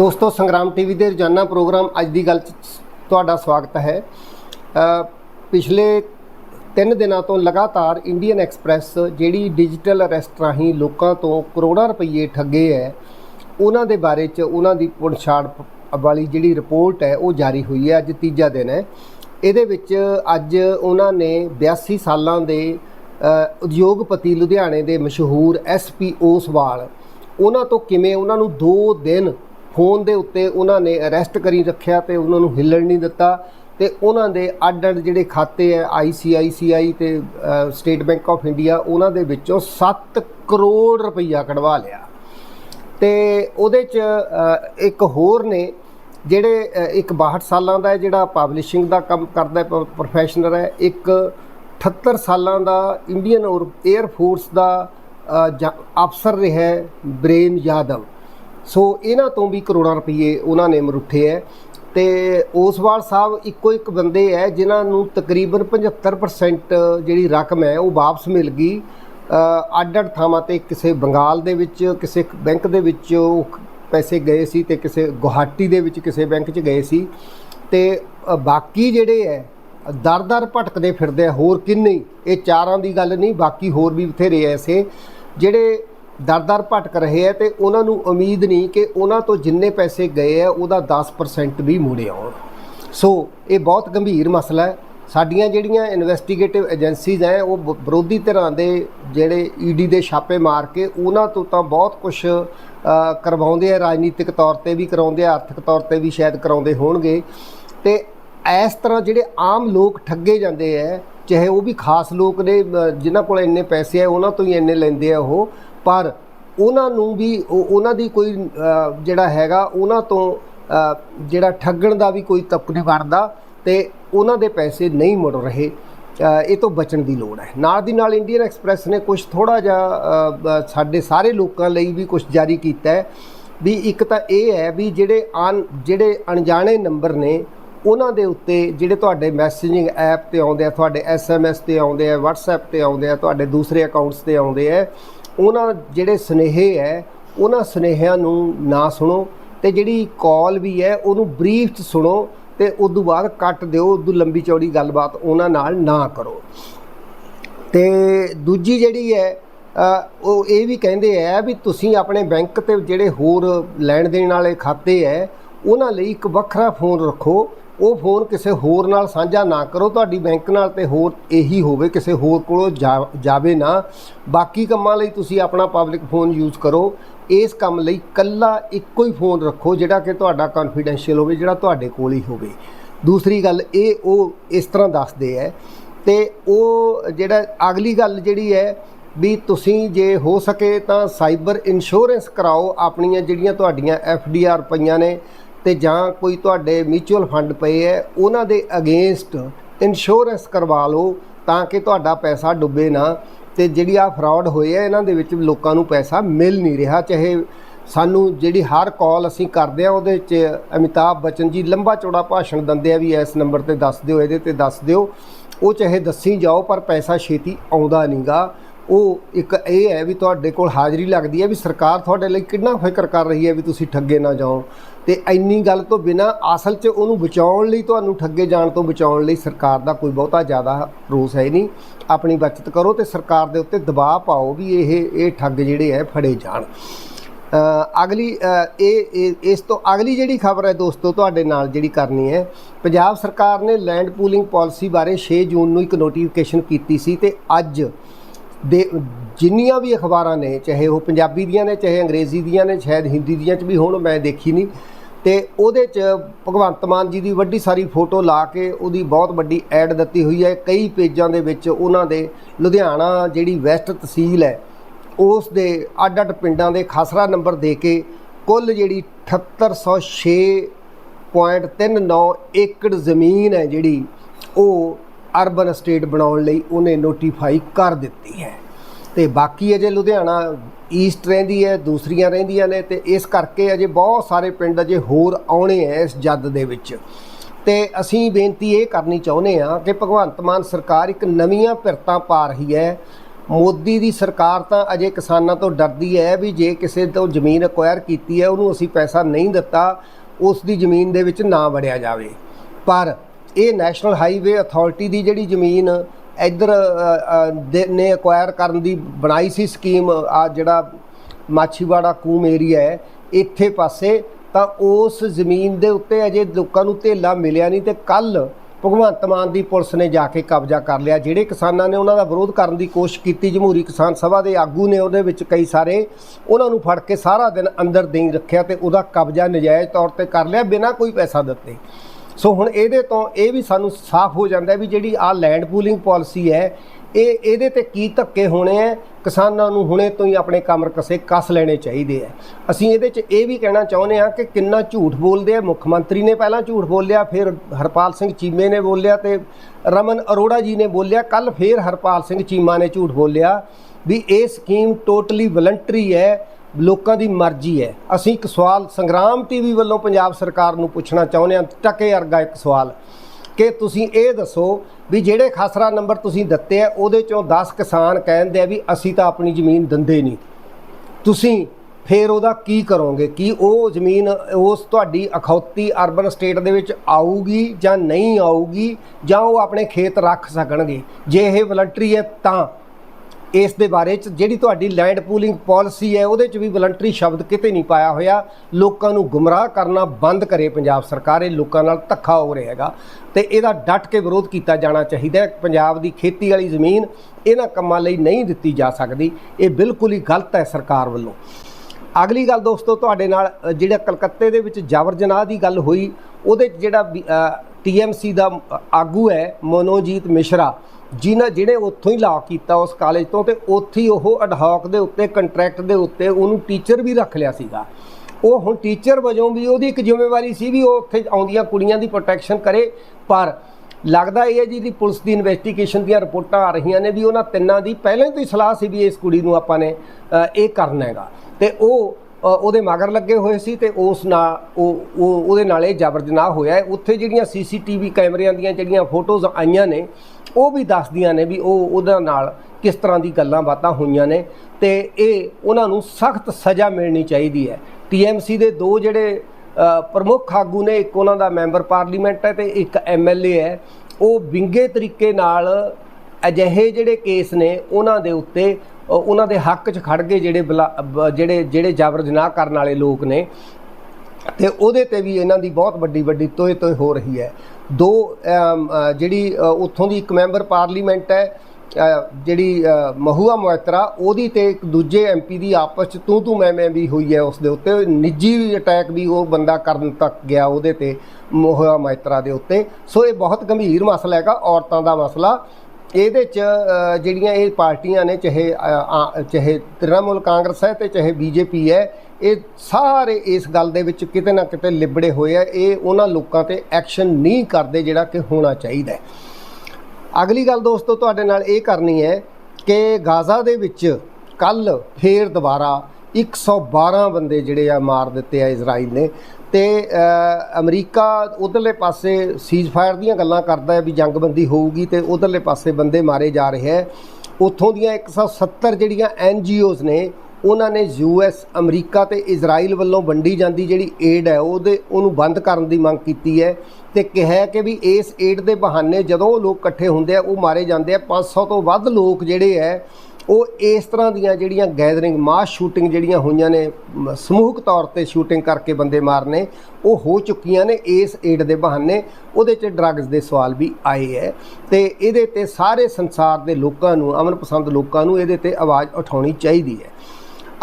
ਦੋਸਤੋ, ਸੰਗਰਾਮ ਟੀਵੀ ਦੇ ਰੋਜ਼ਾਨਾ ਪ੍ਰੋਗਰਾਮ ਅੱਜ ਦੀ ਗੱਲ 'ਚ ਤੁਹਾਡਾ ਸਵਾਗਤ ਹੈ। ਪਿਛਲੇ 3 ਦਿਨਾਂ ਤੋਂ ਲਗਾਤਾਰ ਇੰਡੀਅਨ ਐਕਸਪ੍ਰੈਸ, ਜਿਹੜੀ ਡਿਜੀਟਲ ਅਰੈਸਟ ਰਾਹੀਂ ਲੋਕਾਂ ਤੋਂ ਕਰੋੜਾਂ ਰੁਪਏ ਠੱਗੇ ਹੈ ਉਹਨਾਂ ਦੇ ਬਾਰੇ 'ਚ, ਉਹਨਾਂ ਦੀ ਪੁਣਛਾੜ ਵਾਲੀ ਜਿਹੜੀ ਰਿਪੋਰਟ ਹੈ ਉਹ ਜਾਰੀ ਹੋਈ ਹੈ ਅੱਜ ਤੀਜਾ ਦਿਨ ਹੈ ਇਹਦੇ ਵਿੱਚ ਅੱਜ ਉਹਨਾਂ ਨੇ 82 ਸਾਲਾਂ ਦੇ ਉਦਯੋਗਪਤੀ ਲੁਧਿਆਣੇ ਦੇ ਮਸ਼ਹੂਰ ਐਸਪੀ ਓਸਵਾਲ ਉਹਨਾਂ ਤੋਂ ਕਿਵੇਂ ਉਹਨਾਂ ਨੂੰ 2 ਦਿਨ ਫੋਨ ਦੇ ਉੱਤੇ ਉਹਨਾਂ ਨੇ ਅਰੈਸਟ ਕਰੀ ਰੱਖਿਆ ਤੇ ਉਹਨਾਂ ਨੂੰ ਹਿੱਲਣ ਨਹੀਂ ਦਿੱਤਾ ਤੇ ਉਹਨਾਂ ਦੇ ਅੱਡ ਅੱਡ ਜਿਹੜੇ ਖਾਤੇ ਹੈ ਆਈਸੀਆਈਸੀਆਈ ਤੇ ਅ, ਸਟੇਟ ਬੈਂਕ ਆਫ ਇੰਡੀਆ ਉਹਨਾਂ ਦੇ ਵਿੱਚੋਂ 7 ਕਰੋੜ ਰੁਪਈਆ ਕਢਵਾ ਲਿਆ। ਤੇ ਉਹਦੇ ਚ ਇੱਕ ਹੋਰ ਨੇ ਜਿਹੜੇ ਇੱਕ 62 ਸਾਲਾਂ ਦਾ ਜਿਹੜਾ ਪਬਲਿਸ਼ਿੰਗ ਦਾ ਕੰਮ ਕਰਦਾ ਹੈ ਪ੍ਰੋਫੈਸ਼ਨਲ ਹੈ ਇੱਕ 78 ਸਾਲਾਂ ਦਾ ਇੰਡੀਅਨ ਔਰ 에ਅਰ ਫੋਰਸ ਦਾ ਅ, ਅਫਸਰ ਰਿਹਾ ਹੈ, ਬ੍ਰੇਨ ਯਾਦਵ। ਸੋ ਇਹਨਾਂ ਤੋਂ ਵੀ ਕਰੋੜਾਂ ਰੁਪਏ ਉਹਨਾਂ ਨੇ ਮਰੁੱਠੇ ਹੈ ਤੇ ਓਸਵਾਲ ਸਾਹਿਬ ਇੱਕੋ ਇੱਕ ਬੰਦੇ ਹੈ ਜਿਨ੍ਹਾਂ ਨੂੰ ਤਕਰੀਬਨ 75% ਜਿਹੜੀ ਰਕਮ ਹੈ ਉਹ ਵਾਪਸ ਮਿਲ ਗਈ। ਅੱਡ ਅੱਡ ਥਾਵਾਂ ਤੇ ਕਿਸੇ ਬੰਗਾਲ ਦੇ ਵਿੱਚ, ਕਿਸੇ ਬੈਂਕ ਦੇ ਵਿੱਚ ਉਹ ਪੈਸੇ ਗਏ ਸੀ ਤੇ ਕਿਸੇ ਗੁਹਾਟੀ ਦੇ ਵਿੱਚ ਕਿਸੇ ਬੈਂਕ 'ਚ ਗਏ ਸੀ। ਤੇ ਬਾਕੀ ਜਿਹੜੇ ਹੈ, ਦਰ-ਦਰ ਭਟਕਦੇ ਫਿਰਦੇ ਆ, ਹੋਰ ਕਿੰਨੇ? ਇਹ ਚਾਰਾਂ ਦੀ ਗੱਲ ਨਹੀਂ, ਬਾਕੀ ਹੋਰ ਵੀ ਬਥੇਰੇ ਐਸੇ ਜਿਹੜੇ ਦਰ-ਦਰ ਭਟਕ ਰਹੇ ਹੈ ਤੇ ਉਹਨਾਂ ਨੂੰ ਉਮੀਦ ਨਹੀਂ ਕਿ ਉਹਨਾਂ ਤੋਂ ਜਿੰਨੇ ਪੈਸੇ ਗਏ ਆ ਉਹਦਾ 10% ਵੀ ਮੁੜੇ ਆਉਣ। ਸੋ ਇਹ ਬਹੁਤ ਗੰਭੀਰ ਮਸਲਾ ਹੈ। ਸਾਡੀਆਂ ਜਿਹੜੀਆਂ ਇਨਵੈਸਟੀਗੇਟਿਵ ਏਜੰਸੀਜ਼ ਹੈ, ਉਹ ਵਿਰੋਧੀ ਧਿਰਾਂ ਦੇ ਜਿਹੜੇ ਈਡੀ ਦੇ ਛਾਪੇ ਮਾਰ ਕੇ ਉਹਨਾਂ ਤੋਂ ਤਾਂ ਬਹੁਤ ਕੁਝ ਕਰਵਾਉਂਦੇ ਆ। ਰਾਜਨੀਤਿਕ ਤੌਰ ਤੇ ਵੀ ਕਰਾਉਂਦੇ ਆ, ਆਰਥਿਕ ਤੌਰ ਤੇ ਵੀ ਸ਼ਾਇਦ ਕਰਾਉਂਦੇ ਹੋਣਗੇ। ਤੇ ਇਸ ਤਰ੍ਹਾਂ ਜਿਹੜੇ ਆਮ ਲੋਕ ਠੱਗੇ ਜਾਂਦੇ ਆ ਚਾਹੇ ਉਹ ਵੀ ਖਾਸ ਲੋਕ ਨੇ ਜਿਨ੍ਹਾਂ ਕੋਲ ਇੰਨੇ ਪੈਸੇ ਆ ਉਹਨਾਂ ਤੋਂ ਹੀ ਇੰਨੇ ਲੈਂਦੇ ਆ ਉਹ। ਪਰ ਉਹਨਾਂ ਨੂੰ ਵੀ ਉਹਨਾਂ ਦੀ ਕੋਈ ਜਿਹੜਾ ਹੈਗਾ, ਉਹਨਾਂ ਤੋਂ ਜਿਹੜਾ ਠੱਗਣ ਦਾ ਵੀ ਕੋਈ ਤੱਕ ਨਹੀਂ ਬਣਦਾ ਤੇ ਉਹਨਾਂ ਦੇ ਪੈਸੇ ਨਹੀਂ ਮੁੜ ਰਹੇ। ਇਹ ਤੋਂ ਬਚਣ ਦੀ ਲੋੜ ਹੈ। ਨਾਲ ਦੀ ਨਾਲ ਇੰਡੀਅਨ ਐਕਸਪ੍ਰੈਸ ਨੇ ਕੁਝ ਥੋੜਾ ਜਿਹਾ ਸਾਡੇ ਸਾਰੇ ਲੋਕਾਂ ਲਈ ਵੀ ਕੁਝ ਜਾਰੀ ਕੀਤਾ ਹੈ ਵੀ ਇੱਕ ਤਾਂ ਇਹ ਹੈ ਵੀ ਜਿਹੜੇ ਅਣ, ਜਿਹੜੇ ਅਣਜਾਣੇ ਨੰਬਰ ਨੇ, ਉਹਨਾਂ ਦੇ ਉੱਤੇ ਜਿਹੜੇ ਤੁਹਾਡੇ ਮੈਸੇਜਿੰਗ ਐਪ ਤੇ ਆਉਂਦੇ ਆ, ਤੁਹਾਡੇ ਐਸਐਮਐਸ ਤੇ ਆਉਂਦੇ ਆ, WhatsApp ਤੇ ਆਉਂਦੇ ਆ, ਤੁਹਾਡੇ ਦੂਸਰੇ ਅਕਾਊਂਟਸ ਤੇ ਆਉਂਦੇ ਆ ਉਹਨਾਂ ਜਿਹੜੇ ਸਨੇਹੇ ਹੈ ਉਹਨਾਂ ਸਨੇਹਿਆਂ ਨੂੰ ਨਾ ਸੁਣੋ ਤੇ ਜਿਹੜੀ ਕਾਲ ਵੀ ਹੈ ਉਹਨੂੰ ਬਰੀਫ ਚ ਸੁਣੋ ਤੇ ਉਸ ਤੋਂ ਬਾਅਦ ਕੱਟ ਦਿਓ, ਉਦੋਂ ਲੰਬੀ ਚੌੜੀ ਗੱਲਬਾਤ ਉਹਨਾਂ ਨਾਲ ਨਾ ਕਰੋ। ਤੇ ਦੂਜੀ ਜਿਹੜੀ ਹੈ ਉਹ ਇਹ ਵੀ ਕਹਿੰਦੇ ਆ ਵੀ ਤੁਸੀਂ ਆਪਣੇ ਬੈਂਕ ਤੇ ਜਿਹੜੇ ਹੋਰ ਲੈਣ ਦੇਣ ਵਾਲੇ ਖਾਤੇ ਹੈ ਉਹਨਾਂ ਲਈ ਇੱਕ ਵੱਖਰਾ ਫੋਨ ਰੱਖੋ ਉਹ ਫੋਨ ਕਿਸੇ ਹੋਰ ਨਾਲ ਸਾਂਝਾ ਨਾ ਕਰੋ, ਤੁਹਾਡੀ ਬੈਂਕ ਨਾਲ ਤੇ ਹੋਰ ਇਹੀ ਹੋਵੇ, ਕਿਸੇ ਹੋਰ ਕੋਲੋਂ ਜਾ- ਜਾਵੇ ਨਾ। ਬਾਕੀ ਕੰਮਾਂ ਲਈ ਤੁਸੀਂ ਆਪਣਾ ਪਬਲਿਕ ਫੋਨ ਯੂਜ਼ ਕਰੋ। ਇਸ ਕੰਮ ਲਈ ਕੱਲਾ ਇੱਕੋ ਹੀ ਫੋਨ ਰੱਖੋ, ਜਿਹੜਾ ਕਿ ਤੁਹਾਡਾ ਕੌਨਫੀਡੈਂਸ਼ੀਅਲ ਹੋਵੇ, ਜਿਹੜਾ ਤੁਹਾਡੇ ਕੋਲ ਹੀ ਹੋਵੇ। ਦੂਸਰੀ ਗੱਲ ਇਹ, ਉਹ ਇਸ ਤਰ੍ਹਾਂ ਦੱਸਦੇ ਹੈ ਤੇ ਉਹ ਜਿਹੜਾ ਅਗਲੀ ਗੱਲ ਜਿਹੜੀ ਹੈ ਵੀ ਤੁਸੀਂ ਜੇ ਹੋ ਸਕੇ ਤਾਂ ਸਾਈਬਰ ਇੰਸ਼ੋਰੈਂਸ ਕਰਾਓ, ਆਪਣੀਆਂ ਜਿਹੜੀਆਂ ਤੁਹਾਡੀਆਂ ਐਫ ਡੀ ਆਰ ਪਈਆਂ ਨੇ। ਤੇ ਜਾਂ ਕੋਈ ਤੁਹਾਡੇ ਮਿਊਚੁਅਲ ਫੰਡ ਪਏ ਹੈ ਉਹਨਾਂ ਦੇ ਅਗੇਂਸਟ ਇੰਸ਼ੋਰੈਂਸ ਕਰਵਾ ਲਓ ਤਾਂ ਕਿ ਤੁਹਾਡਾ ਪੈਸਾ ਡੁੱਬੇ ਨਾ। ਤੇ ਜਿਹੜੀ ਆ ਫਰਾਡ ਹੋਏ ਆ ਇਹਨਾਂ ਦੇ ਵਿੱਚ ਲੋਕਾਂ ਨੂੰ ਪੈਸਾ ਮਿਲ ਨਹੀਂ ਰਿਹਾ, ਚਾਹੇ ਸਾਨੂੰ ਜਿਹੜੀ ਹਰ ਕਾਲ ਅਸੀਂ ਕਰਦੇ ਆ, ਉਹਦੇ ਵਿੱਚ ਅਮਿਤਾਭ ਬਚਨ ਜੀ ਲੰਬਾ ਚੌੜਾ ਭਾਸ਼ਣ ਦਿੰਦੇ ਆ ਵੀ ਇਸ ਨੰਬਰ ਤੇ ਦੱਸ ਦਿਓ, ਇਹਦੇ ਤੇ ਦੱਸ ਦਿਓ। ਉਹ ਚਾਹੇ ਦੱਸੀ ਜਾਓ, ਪਰ ਪੈਸਾ ਛੇਤੀ ਆਉਂਦਾ ਨਹੀਂਗਾ ਉਹ ਇੱਕ ਇਹ ਹੈ ਵੀ ਤੁਹਾਡੇ ਕੋਲ ਹਾਜ਼ਰੀ ਲੱਗਦੀ ਹੈ ਵੀ ਸਰਕਾਰ ਤੁਹਾਡੇ ਲਈ ਕਿੰਨਾ ਫਿਕਰ ਕਰ ਰਹੀ ਹੈ ਵੀ ਤੁਸੀਂ ਠੱਗੇ ਨਾ ਜਾਓ। ਤੇ ਇੰਨੀ ਗੱਲ ਤੋਂ ਬਿਨਾ ਅਸਲ 'ਚ ਉਹਨੂੰ ਬਚਾਉਣ ਲਈ ਤੁਹਾਨੂੰ ਠੱਗੇ ਜਾਣ ਤੋਂ ਬਚਾਉਣ ਲਈ ਸਰਕਾਰ ਦਾ ਕੋਈ ਬਹੁਤਾ ਜ਼ਿਆਦਾ ਰੋਸ ਹੈ ਨਹੀਂ। ਆਪਣੀ ਬਚਤ ਕਰੋ ਤੇ ਸਰਕਾਰ ਦੇ ਉੱਤੇ ਦਬਾਅ ਪਾਓ ਵੀ ਇਹ ਇਹ ਠੱਗ ਜਿਹੜੇ ਹੈ ਫੜੇ ਜਾਣ। ਅਗਲੀ ਇਹ, ਇਹ- ਇਸ ਤੋਂ ਅਗਲੀ ਜਿਹੜੀ ਖਬਰ ਹੈ ਦੋਸਤੋ ਤੁਹਾਡੇ ਨਾਲ ਜਿਹੜੀ ਕਰਨੀ ਹੈ, ਪੰਜਾਬ ਸਰਕਾਰ ਨੇ ਲੈਂਡ ਪੂਲਿੰਗ ਪਾਲਿਸੀ ਬਾਰੇ 6 ਜੂਨ ਨੂੰ ਇੱਕ ਨੋਟੀਫਿਕੇਸ਼ਨ ਕੀਤੀ ਸੀ ਤੇ ਅੱਜ ਦੇ ਜਿੰਨੀਆਂ ਵੀ ਅਖਬਾਰਾਂ ਨੇ, ਚਾਹੇ ਉਹ ਪੰਜਾਬੀ ਦੀਆਂ ਨੇ, ਚਾਹੇ ਅੰਗਰੇਜ਼ੀ ਦੀਆਂ ਨੇ, ਸ਼ਾਇਦ ਹਿੰਦੀ ਦੀਆਂ ਚ ਵੀ ਹੋਣ, ਮੈਂ ਦੇਖੀ ਨਹੀਂ। ਤੇ ਉਹਦੇ ਚ ਭਗਵੰਤ ਮਾਨ ਜੀ ਦੀ ਵੱਡੀ ਸਾਰੀ ਫੋਟੋ ਲਾ ਕੇ ਉਹਦੀ ਬਹੁਤ ਵੱਡੀ ਐਡ ਦਿੱਤੀ ਹੋਈ ਹੈ। ਕਈ ਪੇਜਾਂ ਦੇ ਵਿੱਚ ਉਹਨਾਂ ਦੇ ਲੁਧਿਆਣਾ ਜਿਹੜੀ ਵੈਸਟ ਤਹਿਸੀਲ ਹੈ, ਉਸ ਦੇ ਅੱਡ ਅੱਡ ਪਿੰਡਾਂ ਦੇ ਖਸਰਾ ਨੰਬਰ ਦੇ ਕੇ ਕੁੱਲ ਜਿਹੜੀ 7806.39 ਏਕੜ ਜ਼ਮੀਨ ਹੈ ਜਿਹੜੀ, ਉਹ ਅਰਬਨ ਸਟੇਟ ਬਣਾਉਣ ਲਈ ਉਹਨੇ ਨੋਟੀਫਾਈ ਕਰ ਦਿੱਤੀ ਹੈ। ਤੇ ਬਾਕੀ ਅਜੇ ਲੁਧਿਆਣਾ ਈਸਟ ਰਹਿੰਦੀ ਹੈ, ਦੂਸਰੀਆਂ ਰਹਿੰਦੀਆਂ ਨੇ ਤੇ ਇਸ ਕਰਕੇ ਅਜੇ ਬਹੁਤ ਸਾਰੇ ਪਿੰਡ ਅਜੇ ਹੋਰ ਆਉਣੇ ਐ ਇਸ ਜੱਦ ਦੇ ਵਿੱਚ। ਤੇ ਅਸੀਂ ਬੇਨਤੀ ਇਹ ਕਰਨੀ ਚਾਹੁੰਦੇ ਹਾਂ ਕਿ ਭਗਵੰਤ ਮਾਨ ਸਰਕਾਰ ਇੱਕ ਨਵੀਆਂ ਪਿਰਤਾਂ ਪਾ ਰਹੀ ਹੈ। ਮੋਦੀ ਦੀ ਸਰਕਾਰ ਤਾਂ ਅਜੇ ਕਿਸਾਨਾਂ ਤੋਂ ਡਰਦੀ ਹੈ ਵੀ ਜੇ ਕਿਸੇ ਤੋਂ ਜ਼ਮੀਨ ਅਕਵਾਇਰ ਕੀਤੀ ਹੈ, ਉਹਨੂੰ ਅਸੀਂ ਪੈਸਾ ਨਹੀਂ ਦਿੱਤਾ, ਉਸ ਦੀ ਜ਼ਮੀਨ ਦੇ ਵਿੱਚ ਨਾ ਵੜਿਆ ਜਾਵੇ। ਪਰ ਇਹ ਨੈਸ਼ਨਲ ਹਾਈਵੇ ਅਥਾਰਟੀ ਦੀ ਜਿਹੜੀ ਜ਼ਮੀਨ ਇੱਧਰ ਦੇ- ਨੇ ਅਕਵਾਇਰ ਕਰਨ ਦੀ ਬਣਾਈ ਸੀ ਸਕੀਮ, ਆ ਜਿਹੜਾ ਮਾਛੀਵਾੜਾ ਕੂਮ ਏਰੀਆ ਹੈ, ਇੱਥੇ ਪਾਸੇ, ਤਾਂ ਉਸ ਜ਼ਮੀਨ ਦੇ ਉੱਤੇ ਅਜੇ ਲੋਕਾਂ ਨੂੰ ਧੇਲਾ ਮਿਲਿਆ ਨਹੀਂ ਤੇ ਕੱਲ ਭਗਵੰਤ ਮਾਨ ਦੀ ਪੁਲਿਸ ਨੇ ਜਾ ਕੇ ਕਬਜ਼ਾ ਕਰ ਲਿਆ। ਜਿਹੜੇ ਕਿਸਾਨਾਂ ਨੇ ਉਹਨਾਂ ਦਾ ਵਿਰੋਧ ਕਰਨ ਦੀ ਕੋਸ਼ਿਸ਼ ਕੀਤੀ, ਜਮਹੂਰੀ ਕਿਸਾਨ ਸਭਾ ਦੇ ਆਗੂ ਨੇ ਉਹਦੇ ਵਿੱਚ ਕਈ ਸਾਰੇ, ਉਹਨਾਂ ਨੂੰ ਫੜ ਕੇ ਸਾਰਾ ਦਿਨ ਅੰਦਰ ਦੇਈ ਰੱਖਿਆ ਤੇ ਉਹਦਾ ਕਬਜ਼ਾ ਨਜਾਇਜ਼ ਤੌਰ ਤੇ ਕਰ ਲਿਆ, ਬਿਨਾਂ ਕੋਈ ਪੈਸਾ ਦਿੱਤੇ। ਸੋ ਹੁਣ ਇਹਦੇ ਤੋਂ ਇਹ ਵੀ ਸਾਨੂੰ ਸਾਫ਼ ਹੋ ਜਾਂਦਾ ਵੀ ਜਿਹੜੀ ਆ ਲੈਂਡ ਪੂਲਿੰਗ ਪਾਲਿਸੀ ਹੈ, ਇਹ ਇਹਦੇ ਤੇ ਕੀ ਧੱਕੇ ਹੋਣੇ ਆ, ਕਿਸਾਨਾਂ ਨੂੰ ਹੁਣੇ ਤੋਂ ਹੀ ਆਪਣੇ ਕਮਰ ਕਸੇ ਕੱਸ ਲੈਣੇ ਚਾਹੀਦੇ ਆ। ਅਸੀਂ ਇਹਦੇ 'ਚ ਇਹ ਵੀ ਕਹਿਣਾ ਚਾਹੁੰਦੇ ਆ ਕਿ ਕਿੰਨਾ ਝੂਠ ਬੋਲਦੇ ਆ, ਮੁੱਖ ਮੰਤਰੀ ਨੇ ਪਹਿਲਾਂ ਝੂਠ ਬੋਲਿਆ, ਫਿਰ ਹਰਪਾਲ ਸਿੰਘ ਚੀਮੇ ਨੇ ਬੋਲਿਆ ਤੇ ਰਮਨ ਅਰੋੜਾ ਜੀ ਨੇ ਬੋਲਿਆ ਕੱਲ ਫਿਰ ਹਰਪਾਲ ਸਿੰਘ ਚੀਮਾ ਨੇ ਝੂਠ ਬੋਲਿਆ ਵੀ ਇਹ ਸਕੀਮ ਟੋਟਲੀ ਵਲੰਟਰੀ ਹੈ ਲੋਕਾਂ ਦੀ ਮਰਜ਼ੀ ਹੈ। ਅਸੀਂ ਇੱਕ ਸਵਾਲ ਸੰਗਰਾਮ ਟੀਵੀ ਵੱਲੋਂ ਪੰਜਾਬ ਸਰਕਾਰ ਨੂੰ ਪੁੱਛਣਾ ਚਾਹੁੰਦੇ ਹਾਂ। ਟਕੇ ਅਰਗਾ ਇੱਕ ਸਵਾਲ। ਕਿ ਤੁਸੀਂ ਇਹ ਦੱਸੋ ਵੀ ਜਿਹੜੇ ਖਸਰਾ ਨੰਬਰ ਤੁਸੀਂ ਦਿੱਤੇ ਆ, ਉਹਦੇ ਚੋਂ 10 ਕਿਸਾਨ ਕਹਿੰਦੇ ਆ ਵੀ ਅਸੀਂ ਤਾਂ ਆਪਣੀ ਜ਼ਮੀਨ ਦਿੰਦੇ ਨਹੀਂ। ਤੁਸੀਂ ਫੇਰ ਉਹਦਾ ਕੀ ਕਰੋਗੇ? ਕੀ ਉਹ ਜ਼ਮੀਨ, ਉਸ ਤੁਹਾਡੀ ਅਖੌਤੀ ਅਰਬਨ ਸਟੇਟ ਦੇ ਵਿੱਚ ਆਊਗੀ ਜਾਂ ਨਹੀਂ ਆਊਗੀ ਜਾਂ ਉਹ ਆਪਣੇ ਖੇਤ ਰੱਖ ਸਕਣਗੇ? ਜੇ ਇਹ ਵਲੰਟਰੀ ਹੈ ਤਾਂ ਇਸ ਦੇ ਬਾਰੇ ਚ ਜਿਹੜੀ ਤੁਹਾਡੀ ਲੈਂਡ ਪੂਲਿੰਗ ਪਾਲਿਸੀ ਹੈ, ਉਹਦੇ ਚ ਵੀ ਵਲੰਟਰੀ ਸ਼ਬਦ ਕਿਤੇ ਨਹੀਂ ਪਾਇਆ ਹੋਇਆ। ਲੋਕਾਂ ਨੂੰ ਗੁੰਮਰਾਹ ਕਰਨਾ ਬੰਦ ਕਰੇ ਪੰਜਾਬ ਸਰਕਾਰ, ਇਹ ਲੋਕਾਂ ਨਾਲ ਧੱਕਾ ਹੋ ਰਿਹਾ ਹੈਗਾ। ਤੇ ਇਹਦਾ ਡਟ ਕੇ ਵਿਰੋਧ ਕੀਤਾ ਜਾਣਾ ਚਾਹੀਦਾ ਪੰਜਾਬ ਦੀ ਖੇਤੀ ਵਾਲੀ ਜ਼ਮੀਨ ਇਹਨਾਂ ਕੰਮਾਂ ਲਈ ਨਹੀਂ ਦਿੱਤੀ ਜਾ ਸਕਦੀ। ਇਹ ਬਿਲਕੁਲ ਹੀ ਗਲਤ ਹੈ ਸਰਕਾਰ ਵੱਲੋਂ। ਅਗਲੀ ਗੱਲ ਦੋਸਤੋ, ਤੁਹਾਡੇ ਨਾਲ ਜਿਹੜਾ ਕਲਕੱਤੇ ਦੇ ਵਿੱਚ ਜਬਰ ਜਨਾਹ ਦੀ ਗੱਲ ਹੋਈ, ਉਹਦੇ 'ਚ ਜਿਹੜਾ ਟੀਐਮਸੀ ਦਾ ਆਗੂ ਹੈ ਮਨੋਜੀਤ ਮਿਸ਼ਰਾ ਜਿਨ੍ਹਾਂ ਜਿਹੜੇ ਉੱਥੋਂ ਹੀ ਲਾ ਕੀਤਾ ਉਸ ਕਾਲਜ ਤੋਂ ਤੇ ਉੱਥੇ ਹੀ ਉਹ ਅਡਹਾਕ ਦੇ ਉੱਤੇ ਕੰਟਰੈਕਟ ਦੇ ਉੱਤੇ ਉਹਨੂੰ ਟੀਚਰ ਵੀ ਰੱਖ ਲਿਆ ਸੀਗਾ। ਉਹ ਹੁਣ ਟੀਚਰ ਵਜੋਂ ਵੀ ਉਹਦੀ ਇੱਕ ਜ਼ਿੰਮੇਵਾਰੀ ਸੀ ਵੀ ਉਹ ਉੱਥੇ ਆਉਂਦੀਆਂ ਕੁੜੀਆਂ ਦੀ ਪ੍ਰੋਟੈਕਸ਼ਨ ਕਰੇ, ਪਰ ਲੱਗਦਾ ਇਹ ਹੈ ਜੀ ਦੀ ਪੁਲਿਸ ਦੀ ਇਨਵੈਸਟੀਗੇਸ਼ਨ ਦੀਆਂ ਰਿਪੋਰਟਾਂ ਆ ਰਹੀਆਂ ਨੇ ਵੀ ਉਹਨਾਂ ਤਿੰਨਾਂ ਦੀ, ਪਹਿਲਾਂ ਤੋਂ ਹੀ ਸਲਾਹ ਸੀ ਵੀ ਇਸ ਕੁੜੀ ਨੂੰ ਆਪਾਂ ਨੇ ਇਹ ਕਰਨਾ ਹੈਗਾ। ਤੇ ਉਹ ਉਹਦੇ ਮਗਰ ਲੱਗੇ ਹੋਏ ਸੀ ਤੇ ਉਸ ਨਾਲ ਉਹ ਉਹਦੇ ਨਾਲ ਇਹ ਜਬਰ ਜਨਾਹ ਹੋਇਆ ਹੈ। ਉੱਥੇ ਜਿਹੜੀਆਂ ਸੀਸੀਟੀਵੀ ਕੈਮਰਿਆਂ ਦੀਆਂ ਜਿਹੜੀਆਂ ਫੋਟੋਜ਼ ਆਈਆਂ ਨੇ, ਉਹ ਵੀ ਦੱਸਦੀਆਂ ਨੇ ਵੀ ਉਹ ਉਹਨਾਂ ਨਾਲ ਕਿਸ ਤਰ੍ਹਾਂ ਦੀ ਗੱਲਾਂ ਬਾਤਾਂ ਹੋਈਆਂ ਨੇ ਤੇ ਇਹ ਉਹਨਾਂ ਨੂੰ ਸਖਤ ਸਜ਼ਾ ਮਿਲਣੀ ਚਾਹੀਦੀ ਹੈ। ਟੀਐਮਸੀ ਦੇ ਦੋ ਜਿਹੜੇ ਪ੍ਰਮੁੱਖ ਆਗੂ ਨੇ, ਇੱਕ ਉਹਨਾਂ ਦਾ ਮੈਂਬਰ ਪਾਰਲੀਮੈਂਟ ਹੈ ਤੇ ਇੱਕ ਐਮਐਲਏ ਹੈ, ਉਹ ਵਿੰਗੇ ਤਰੀਕੇ ਨਾਲ ਅਜਿਹੇ ਜਿਹੜੇ ਕੇਸ ਨੇ, ਉਹਨਾਂ ਦੇ ਉੱਤੇ ਉਹਨਾਂ ਦੇ ਹੱਕ 'ਚ ਖੜ ਗਏ ਜਿਹੜੇ ਬਲਾ- ਜਿਹੜੇ ਜਿਹੜੇ ਜਬਰ ਜਨਾਹ ਕਰਨ ਵਾਲੇ ਲੋਕ ਨੇ। ਤੇ ਉਹਦੇ ਤੇ ਵੀ ਇਹਨਾਂ ਦੀ ਬਹੁਤ ਵੱਡੀ ਵੱਡੀ ਤੋਏ ਤੋਏ ਹੋ ਰਹੀ ਹੈ। ਦੋ ਜਿਹੜੀ ਉੱਥੋਂ ਦੀ ਇੱਕ ਮੈਂਬਰ ਪਾਰਲੀਮੈਂਟ ਹੈ ਜਿਹੜੀ ਮਹੂਆ ਮੁਅਤਰਾ ਉਹਦੀ ਤੇ ਇੱਕ ਦੂਜੇ ਐਮਪੀ ਦੀ ਆਪਸ ਚ ਤੂੰ ਤੂੰ, ਮੈਂ ਮੈਂ ਵੀ ਹੋਈ ਹੈ ਉਸ ਦੇ ਉੱਤੇ। ਨਿੱਜੀ ਅਟੈਕ ਵੀ ਉਹ ਬੰਦਾ ਕਰਨ ਤੱਕ ਗਿਆ ਉਹਦੇ ਤੇ, ਮਹੂਆ ਮੁਅਤਰਾ ਦੇ ਉੱਤੇ। ਸੋ ਇਹ ਬਹੁਤ ਗੰਭੀਰ ਮਸਲਾ ਹੈਗਾ ਔਰਤਾਂ ਦਾ ਮਸਲਾ। ਇਹਦੇ ਚ ਜਿਹੜੀਆਂ ਇਹ ਪਾਰਟੀਆਂ ਨੇ, ਚਾਹੇ ਆ- ਚਾਹੇ ਤ੍ਰਿਣਮੂਲ ਕਾਂਗਰਸ ਹੈ ਤੇ ਚਾਹੇ ਬੀਜੇਪੀ ਹੈ, ਇਹ ਸਾਰੇ ਇਸ ਗੱਲ ਦੇ ਵਿੱਚ ਕਿਤੇ ਨਾ ਕਿਤੇ ਲਿਬੜੇ ਹੋਏ ਆ। ਇਹ ਉਹਨਾਂ ਲੋਕਾਂ ਤੇ ਐਕਸ਼ਨ ਨਹੀਂ ਕਰਦੇ ਜਿਹੜਾ ਕਿ ਹੋਣਾ ਚਾਹੀਦਾ ਹੈ। ਅਗਲੀ ਗੱਲ ਦੋਸਤੋ, ਤੁਹਾਡੇ ਨਾਲ ਇਹ ਕਰਨੀ ਹੈ ਕਿ ਗਾਜ਼ਾ ਦੇ ਵਿੱਚ ਕੱਲ ਫੇਰ ਦੁਬਾਰਾ 112 ਬੰਦੇ ਜਿਹੜੇ ਆ ਮਾਰ ਦਿੱਤੇ ਆ ਇਜ਼ਰਾਈਲ ਨੇ। ਤੇ ਅਮਰੀਕਾ ਉਧਰਲੇ ਪਾਸੇ ਸੀਜ਼ਫਾਇਰ ਦੀਆਂ ਗੱਲਾਂ ਕਰਦਾ ਹੈ ਵੀ ਜੰਗਬੰਦੀ ਹੋਊਗੀ ਤੇ ਉਧਰਲੇ ਪਾਸੇ ਬੰਦੇ ਮਾਰੇ ਜਾ ਰਹੇ ਹੈ। ਉੱਥੋਂ ਦੀਆਂ 170 ਜਿਹੜੀਆਂ ਐਨਜੀਓਜ਼ ਨੇ, ਉਹਨਾਂ ਨੇ ਯੂਐਸ ਅਮਰੀਕਾ ਤੇ ਇਜ਼ਰਾਈਲ ਵੱਲੋਂ ਵੰਡੀ ਜਾਂਦੀ ਜਿਹੜੀ ਏਡ ਹੈ, ਉਹਦੇ, ਉਹਨੂੰ ਬੰਦ ਕਰਨ ਦੀ ਮੰਗ ਕੀਤੀ ਹੈ ਤੇ ਕਿਹਾ ਕਿ ਵੀ ਇਸ ਏਡ ਦੇ ਬਹਾਨੇ ਜਦੋਂ ਉਹ ਲੋਕ ਇਕੱਠੇ ਹੁੰਦੇ ਆ, ਉਹ ਮਾਰੇ ਜਾਂਦੇ ਆ। 500 ਤੋਂ ਵੱਧ ਲੋਕ ਜਿਹੜੇ ਹੈ ਉਹ ਇਸ ਤਰ੍ਹਾਂ ਦੀਆਂ ਜਿਹੜੀਆਂ ਗੈਦਰਿੰਗ ਮਾਸ ਸ਼ੂਟਿੰਗ ਜਿਹੜੀਆਂ ਹੋਈਆਂ ਨੇ, ਮ- ਸਮੂਹਕ ਤੌਰ ਤੇ ਸ਼ੂਟਿੰਗ ਕਰਕੇ ਬੰਦੇ ਮਾਰਨੇ, ਉਹ ਹੋ ਚੁੱਕੀਆਂ ਨੇ ਇਸ ਏਡ ਦੇ ਬਹਾਨੇ। ਉਹਦੇ 'ਚ ਡਰੱਗਸ ਦੇ ਸਵਾਲ ਵੀ ਆਏ ਹੈ ਤੇ ਇਹਦੇ ਤੇ ਸਾਰੇ ਸੰਸਾਰ ਦੇ ਲੋਕਾਂ ਨੂੰ, ਅਮਨ ਪਸੰਦ ਲੋਕਾਂ ਨੂੰ ਇਹਦੇ ਤੇ ਆਵਾਜ਼ ਉਠਾਉਣੀ ਚਾਹੀਦੀ ਹੈ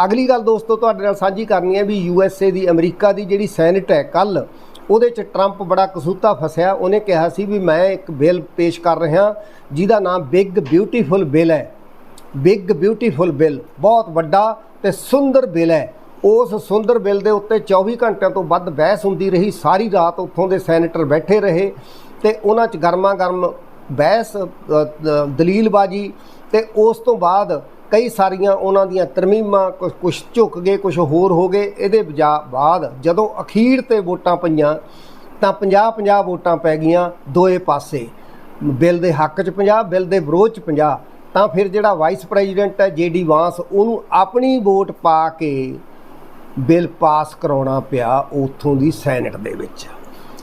ਅਗਲੀ ਗੱਲ ਦੋਸਤੋ, ਤੁਹਾਡੇ ਨਾਲ ਸਾਂਝੀ ਕਰਨੀ ਹੈ ਵੀ ਯੂ ਐੱਸ ਏ ਦੀ, ਅਮਰੀਕਾ ਦੀ ਜਿਹੜੀ ਸੈਨੇਟ ਹੈ ਕੱਲ ਉਹਦੇ ਚ ਟਰੰਪ ਬੜਾ ਕਸੂਤਾ ਫਸਿਆ। ਉਹਨੇ ਕਿਹਾ ਸੀ ਵੀ ਮੈਂ ਇੱਕ ਬਿੱਲ ਪੇਸ਼ ਕਰ ਰਿਹਾ, ਜਿਹਦਾ ਨਾਮ ਬਿਗ ਬਿਊਟੀਫੁਲ ਬਿੱਲ ਹੈ ਬਿਗ ਬਿਊਟੀਫੁਲ ਬਿੱਲ ਬਹੁਤ ਵੱਡਾ ਤੇ ਸੁੰਦਰ ਬਿੱਲ ਹੈ। ਉਸ ਸੁੰਦਰ ਬਿੱਲ ਦੇ ਉੱਤੇ 24 ਘੰਟਿਆਂ ਤੋਂ ਵੱਧ ਬਹਿਸ ਹੁੰਦੀ ਰਹੀ। ਸਾਰੀ ਰਾਤ ਉੱਥੋਂ ਦੇ ਸੈਨੇਟਰ ਬੈਠੇ ਰਹੇ ਤੇ ਉਹਨਾਂ 'ਚ ਗਰਮਾ ਗਰਮ ਬਹਿਸ ਦਲੀਲਬਾਜ਼ੀ ਤੇ ਉਸ ਤੋਂ ਬਾਅਦ ਕਈ ਸਾਰੀਆਂ ਉਹਨਾਂ ਦੀਆਂ ਤਰਮੀਮਾਂ ਕੁਝ ਕੁਝ ਝੁਕ ਗਏ ਕੁਝ ਹੋਰ ਹੋ ਗਏ। ਇਹਦੇ ਬਾਅਦ ਜਦੋਂ ਅਖੀਰ ਤੇ ਵੋਟਾਂ ਪਈਆਂ ਤਾਂ 50 50 ਵੋਟਾਂ ਪੈ ਗਈਆਂ ਦੋਏ ਪਾਸੇ। ਬਿੱਲ ਦੇ ਹੱਕ 'ਚ 50 ਬਿੱਲ ਦੇ ਵਿਰੋਧ 'ਚ 50 ਤਾਂ ਫਿਰ ਜਿਹੜਾ ਵਾਈਸ ਪ੍ਰੈਜ਼ੀਡੈਂਟ ਹੈ, ਜੇਡੀ ਵਾਂਸ, ਉਹਨੂੰ ਆਪਣੀ ਵੋਟ ਪਾ ਕੇ ਬਿੱਲ ਪਾਸ ਕਰਾਉਣਾ ਪਿਆ ਉਥੋਂ ਦੀ ਸੈਨੇਟ ਦੇ ਵਿੱਚ।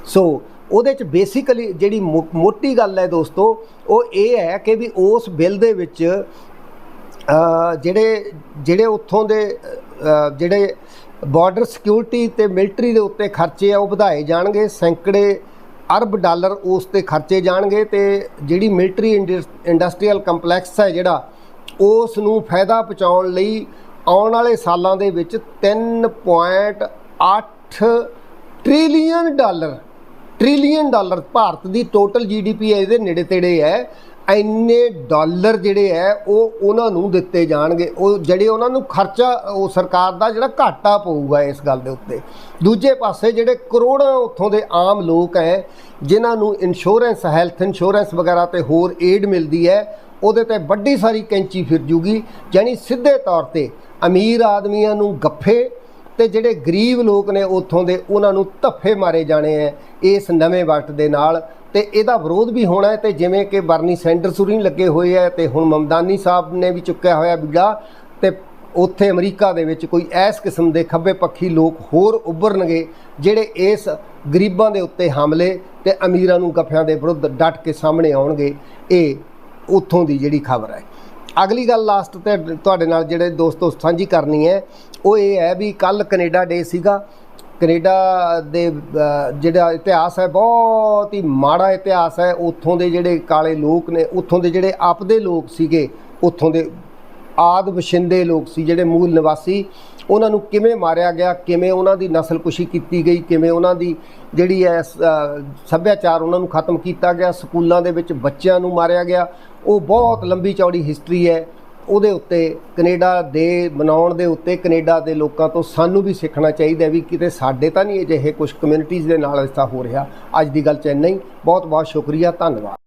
ਸੋ ਉਹਦੇ ਚ ਬੇਸਿਕਲੀ ਜਿਹੜੀ ਮੋ- ਮੋਟੀ ਗੱਲ ਹੈ ਦੋਸਤੋ, ਉਹ ਇਹ ਹੈ ਕਿ ਵੀ ਉਸ ਬਿੱਲ ਦੇ ਵਿੱਚ ਜਿਹੜੇ ਜਿਹੜੇ ਉੱਥੋਂ ਦੇ ਜਿਹੜੇ ਬਾਰਡਰ ਸਿਕਿਉਰਿਟੀ ਤੇ ਮਿਲਟਰੀ ਦੇ ਉੱਤੇ ਖਰਚੇ ਆ, ਉਹ ਵਧਾਏ ਜਾਣਗੇ, ਸੈਂਕੜੇ ਅਰਬ ਡਾਲਰ ਉਸ ਤੇ ਖਰਚੇ ਜਾਣਗੇ ਤੇ ਜਿਹੜੀ ਮਿਲਟਰੀ ਇੰਡਸਟਰੀਅਲ ਕੰਪਲੈਕਸ ਹੈ ਜਿਹੜਾ ਉਸ ਨੂੰ ਫਾਇਦਾ ਪਹੁੰਚਾਉਣ ਲਈ ਆਉਣ ਵਾਲੇ ਸਾਲਾਂ ਦੇ ਵਿੱਚ 3.8 trillion dollar trillion dollar Bharat ਦੀ ਟੋਟਲ ਜੀਡੀਪੀ ਹੈ ਇਹਦੇ ਨੇੜੇ ਤੇੜੇ ਹੈ। ਇੰਨੇ ਡਾਲਰ ਜਿਹੜੇ ਹੈ, ਉਹ ਉਹਨਾਂ ਨੂੰ ਦਿੱਤੇ ਜਾਣਗੇ। ਉਹ ਜਿਹੜੇ ਉਹਨਾਂ ਨੂੰ ਖਰਚਾ, ਉਹ ਸਰਕਾਰ ਦਾ ਜਿਹੜਾ ਘਾਟਾ ਪਊਗਾ ਇਸ ਗੱਲ ਦੇ ਉੱਤੇ। ਦੂਜੇ ਪਾਸੇ ਜਿਹੜੇ ਕਰੋੜਾਂ ਉੱਥੋਂ ਦੇ ਆਮ ਲੋਕ ਹੈ, ਜਿਨ੍ਹਾਂ ਨੂੰ ਇੰਸ਼ੋਰੈਂਸ ਹੈਲਥ ਇੰਸ਼ੋਰੈਂਸ ਵਗੈਰਾ ਤੇ ਹੋਰ ਏਡ ਮਿਲਦੀ ਹੈ, ਉਹਦੇ ਤੇ ਵੱਡੀ ਸਾਰੀ ਕੈਂਚੀ ਫਿਰ ਜੂਗੀ। ਯਾਨੀ ਸਿੱਧੇ ਤੌਰ ਤੇ ਅਮੀਰ ਆਦਮੀਆਂ ਨੂੰ ਗੱਫੇ ਤੇ ਜਿਹੜੇ ਗਰੀਬ ਲੋਕ ਨੇ ਉੱਥੋਂ ਦੇ, ਉਹਨਾਂ ਨੂੰ ਧੱਫੇ ਮਾਰੇ ਜਾਣੇ ਐ ਇਸ ਨਵੇਂ ਵਕਤ ਦੇ ਨਾਲ। ਤੇ ਇਹਦਾ ਵਿਰੋਧ ਵੀ ਹੋਣਾ ਹੈ ਤੇ ਜਿਵੇਂ ਕਿ ਬਰਨੀ ਸੈਂਡਰਸ ਉਰੀ ਲੱਗੇ ਹੋਏ ਐ ਤੇ ਹੁਣ ਮਮਦਾਨੀ ਸਾਹਿਬ ਨੇ ਵੀ ਚੁੱਕਿਆ ਹੋਇਆ ਬੀੜਾ ਤੇ ਉੱਥੇ ਅਮਰੀਕਾ ਦੇ ਵਿੱਚ ਕੋਈ ਐਸ ਕਿਸਮ ਦੇ ਖੱਬੇ ਪੱਖੀ ਲੋਕ ਹੋਰ ਉੱਭਰਨਗੇ ਜਿਹੜੇ ਇਸ ਗਰੀਬਾਂ ਦੇ ਉੱਤੇ ਹਮਲੇ ਤੇ ਅਮੀਰਾਂ ਨੂੰ ਗੱਫਿਆਂ ਦੇ ਵਿਰੁੱਧ ਡਟ ਕੇ ਸਾਹਮਣੇ ਆਉਣਗੇ। ਇਹ ਉੱਥੋਂ ਦੀ ਜਿਹੜੀ ਖਬਰ ਹੈ ਅਗਲੀ ਗੱਲ ਲਾਸਟ ਤੇ ਤੁਹਾਡੇ ਨਾਲ ਜਿਹੜੇ ਦੋਸਤੋ ਸਾਂਝੀ ਕਰਨੀ ਹੈ, ਉਹ ਇਹ ਹੈ ਵੀ ਕੱਲ ਕੈਨੇਡਾ ਡੇ ਸੀਗਾ। ਕੈਨੇਡਾ ਦੇ ਜਿਹੜਾ ਇਤਿਹਾਸ ਹੈ, ਬਹੁਤ ਹੀ ਮਾੜਾ ਇਤਿਹਾਸ ਹੈ। ਉੱਥੋਂ ਦੇ ਜਿਹੜੇ ਕਾਲੇ ਲੋਕ ਨੇ, ਉੱਥੋਂ ਦੇ ਜਿਹੜੇ ਆਪਦੇ ਲੋਕ ਸੀਗੇ, ਉੱਥੋਂ ਦੇ ਆਦ ਵਸਿੰਦੇ ਲੋਕ ਸੀ, ਜਿਹੜੇ ਮੂਲ ਨਿਵਾਸੀ ਉਹਨਾਂ ਨੂੰ ਕਿਵੇਂ ਮਾਰਿਆ ਗਿਆ, ਕਿਵੇਂ ਉਹਨਾਂ ਦੀ ਨਸਲਕੁਸ਼ੀ ਕੀਤੀ ਗਈ, ਕਿਵੇਂ ਉਹਨਾਂ ਦੀ ਜਿਹੜੀ ਹੈ, ਸ- ਸੱਭਿਆਚਾਰ ਉਹਨਾਂ ਨੂੰ ਖਤਮ ਕੀਤਾ ਗਿਆ, ਸਕੂਲਾਂ ਦੇ ਵਿੱਚ ਬੱਚਿਆਂ ਨੂੰ ਮਾਰਿਆ ਗਿਆ। ਉਹ ਬਹੁਤ ਲੰਬੀ ਚੌੜੀ ਹਿਸਟਰੀ ਹੈ। ਉਹਦੇ ਉੱਤੇ ਕੈਨੇਡਾ ਦੇ ਬਣਾਉਣ ਦੇ ਉੱਤੇ ਕੈਨੇਡਾ ਦੇ ਲੋਕਾਂ ਤੋਂ ਸਾਨੂੰ ਵੀ ਸਿੱਖਣਾ ਚਾਹੀਦਾ ਵੀ ਕਿਤੇ ਸਾਡੇ ਤਾਂ ਨਹੀਂ ਅਜਿਹੇ ਕੁਝ ਕਮਿਊਨਿਟੀਜ਼ ਦੇ ਨਾਲ ਐਸਾ ਹੋ ਰਿਹਾ। ਅੱਜ ਦੀ ਗੱਲ ਚ ਇੰਨਾ ਬਹੁਤ ਬਹੁਤ ਸ਼ੁਕਰੀਆ। ਧੰਨਵਾਦ।